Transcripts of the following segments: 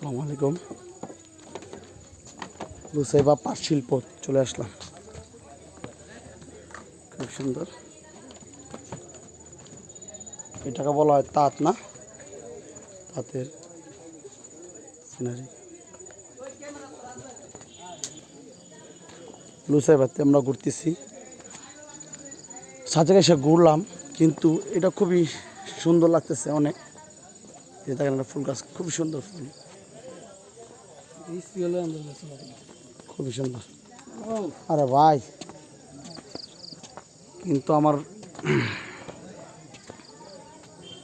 আসসালামু আলাইকুম। লুসাইবা পাট শিল্প, চলে আসলাম। খুব সুন্দর। এটাকে বলা হয় তাঁত না? তাঁতের সিনারি লুসাইবাতে আমরা ঘুরতেছি। সাথে এসে ঘুরলাম, কিন্তু এটা খুবই সুন্দর লাগতেছে অনেক। একটা ফুল গাছ, খুবই সুন্দর ফুল। খুবই সুন্দর। আরে ভাই কিন্তু আমার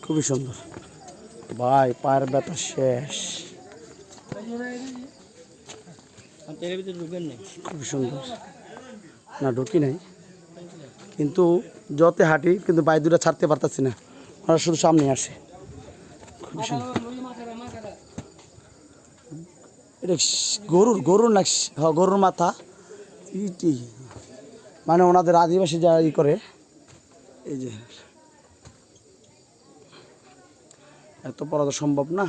খুবই সুন্দর। ভাই পায়ের ব্যথা শেষ। খুবই সুন্দর। না ঢুকি নাই। কিন্তু যতে হাঁটি কিন্তু বাই দুটা ছাড়তে পারতাছি না। ওরা শুধু সামনে আসে। খুবই সুন্দর। এটা গরুর গরুর না হ্যাঁ গরুর মাথা, ইটি। মানে ওনাদের আদিবাসী যারা ই করে, এই যে। এত পড়া তো সম্ভব না।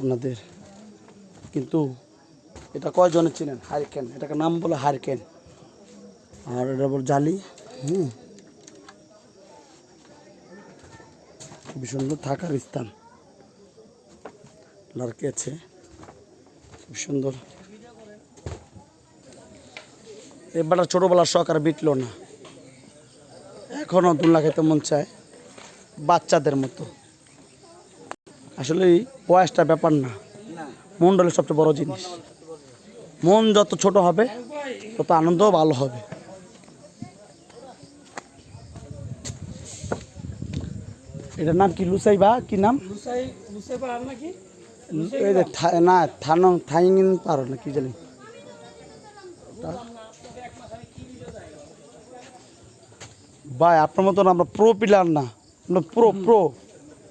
ওনাদের। কিন্তু এটা কয়জনে চিনেন? হারিকেন। এটাকে নাম বলে হারিকেন। আর এটা বলে জালি। হুম। খুবই থাকার স্থান। লড়কে আছে। খুব সুন্দর। এবারটা ছোটোবেলার শখ আর বিটল না। এখনও দুলনা খেতে মন চায়, বাচ্চাদের মতো। আসলে বয়সটা ব্যাপার না। মন সবচেয়ে বড় জিনিস। মন যত ছোট হবে, তত আনন্দও ভালো হবে। এটার নাম কি? লুসাই বা কি নাম? লুসাই লুসাই পাহাড় নাকি এই যে থা- না থানং থাইং পারো না কি জানি। ভাই আপনার মতন আমরা প্রো পিলার না। আমরা প্রো প্রো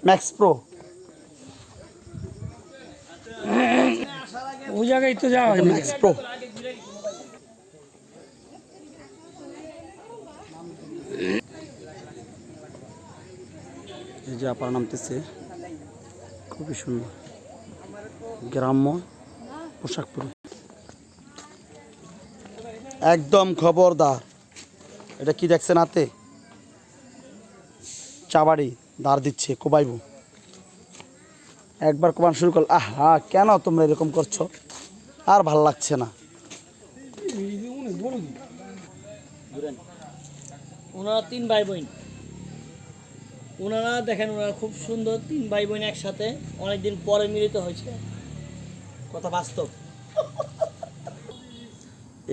ম্যাক্স প্রো ওই জায়গায় তো যাওয়া হয় ম্যাক্স প্রো এই যে আপার নামতেছে। খুবই সুন্দর। গ্রাম্য পোশাক পরে একদম খবরদার। এটা কি দেখছেন হাতে? চাবাড়ি, দাঁড় দিচ্ছে, কোবাইবো। একবার কোবান শুরু করল, আহা, কেন তোমরা এরকম করছ? আর ভালো লাগছে না। ওনারা তিন ভাই বোন ওনারা দেখেন, ওনারা খুব সুন্দর, তিন ভাই বোন একসাথে অনেকদিন পরে মিলিত হয়েছে। কথা বাস্তব।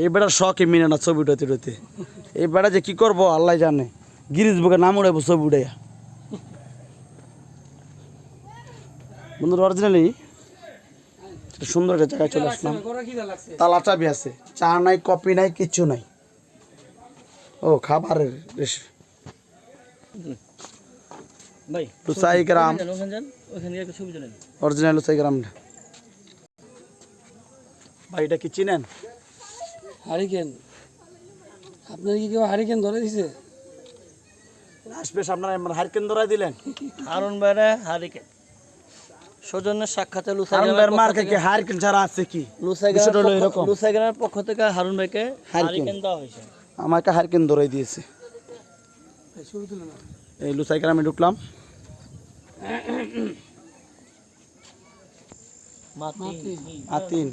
এই বেড়ার শখে মিনে না ছবি উঠাতে উঠাতে এই যে কি করব আল্লাহ জানে। গিরিশ বুকে নাম উড়াইবো ছবি উঠাইয়া বন্ধুর অরিজিনালি সুন্দর একটা জায়গায় চলে আসলাম। তালা চাবি আছে। চা নাই কফি নাই কিচ্ছু নাই। ও খাবারের ভাই লুসাই গ্রাম। অরিজিনাল লুসাই গ্রামটা। এটা কি চিনেন? হারিকেন। আপনার কি কেউ হারিকেন ধরে দিছে? আসবে আপনারা আমার হারকেন দিলেন। হারুন ভাইরা হারিকে সৌজন্যের সাক্ষাতে মার্কে থেকে- কি হারকেন ছাড়া আছে কি? লুসাই বিষয়টা হলো গ্রামের এরকম। পক্ষ- থেকে হারুন ভাইকে হারিকেন। হারিকেন দেওয়া হয়েছে। আমাকে হারকেন ধরাই দিয়েছে। এই লুসাই গ্রামে ঢুকলাম। মাতিন।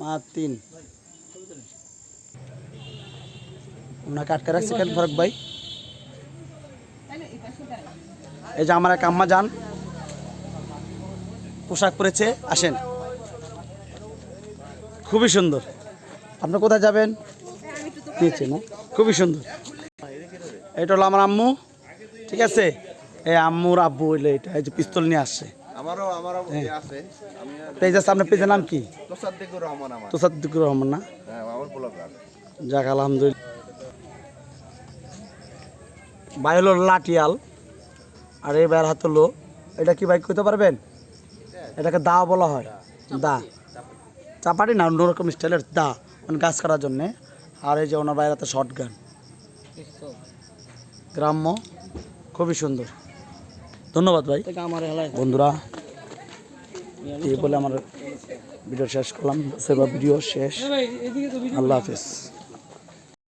মাতিন। ওনাকে আটকে রাখছে কেন ফরক ভাই? এই যে আমার এক আম্মা যান পোশাক পরেছে আসেন। খুবই সুন্দর। আপনি কোথায় যাবেন? নিচে না? খুবই সুন্দর। এটা হলো আমার আম্মু ঠিক আছে? এই আম্মুর আব্বু হইল এটা এই যে পিস্তল নিয়ে আসছে। আমারও আমারও ইয়ে আছে। পেজ আছে আপনার পেজের নাম কি? তোসাদ্দিকুর রহমান আমার। তোসাদ্দিকুর রহমান না? হ্যাঁ আমার ব্লগার। যাক আলহামদুলিল্লাহ। ভাই হলো লাঠিয়াল আর এই ভাইয়ের হাত হলো এটা কি বাইক করতে পারবেন? এটাকে দা বলা হয়। দা। চাপাটি না অন্যরকম স্টাইলের দা মানে গাছ কাটার জন্যে। আর এই যে ওনার বাইরে হাতে শর্ট গান গ্রাম্য। খুবই সুন্দর। ধন্যবাদ ভাই। বন্ধুরা এই বলে আমার ভিডিও শেষ করলাম। সেবা ভিডিও শেষ। আল্লাহ হাফিজ।